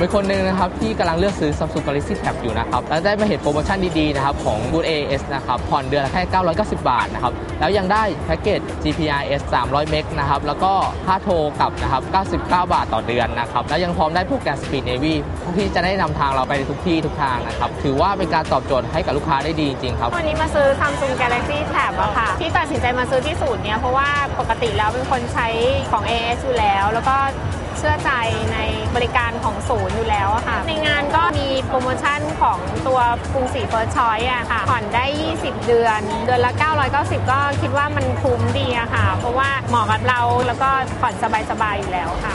เป็นคนหนึ่งนะครับที่กำลังเลือกซื้อ Samsung Galaxy Tab อยู่นะครับแล้วได้มาเห็นโปรโมชั่นดีๆนะครับของ Good AS นะครับผ่อนเดือนละแค่ 990 บาทนะครับแล้วยังได้แพ็กเกจ GPRS 300 เมกนะครับแล้วก็ค่าโทรกลับนะครับ99 บาทต่อเดือนนะครับแล้วยังพร้อมได้พวกแกน Speed Navy ที่จะได้นำทางเราไปในทุกที่ทุกทางนะครับถือว่าเป็นการตอบโจทย์ให้กับลูกค้าได้ดีจริงๆครับวันนี้มาซื้อ Samsung Galaxy Tab อะค่ะ ที่ตัดสินใจมาซื้อที่ศูนย์เนี่ยเพราะว่าปกติแล้วเป็นคนใช้ของ AS อยู่แล้ว แล้วก็เชื่อใจในบริการของศูนย์อยู่แล้วค่ะ ในงานก็มีโปรโมชั่นของตัวกรุงศรีเฟิร์สชอยอะค่ะ ผ่อนได้ 20 เดือน เดือนละ 990 ก็คิดว่ามันคุ้มดีอะค่ะ เพราะว่าเหมาะกับเราแล้วก็ผ่อนสบายๆอยู่แล้วค่ะ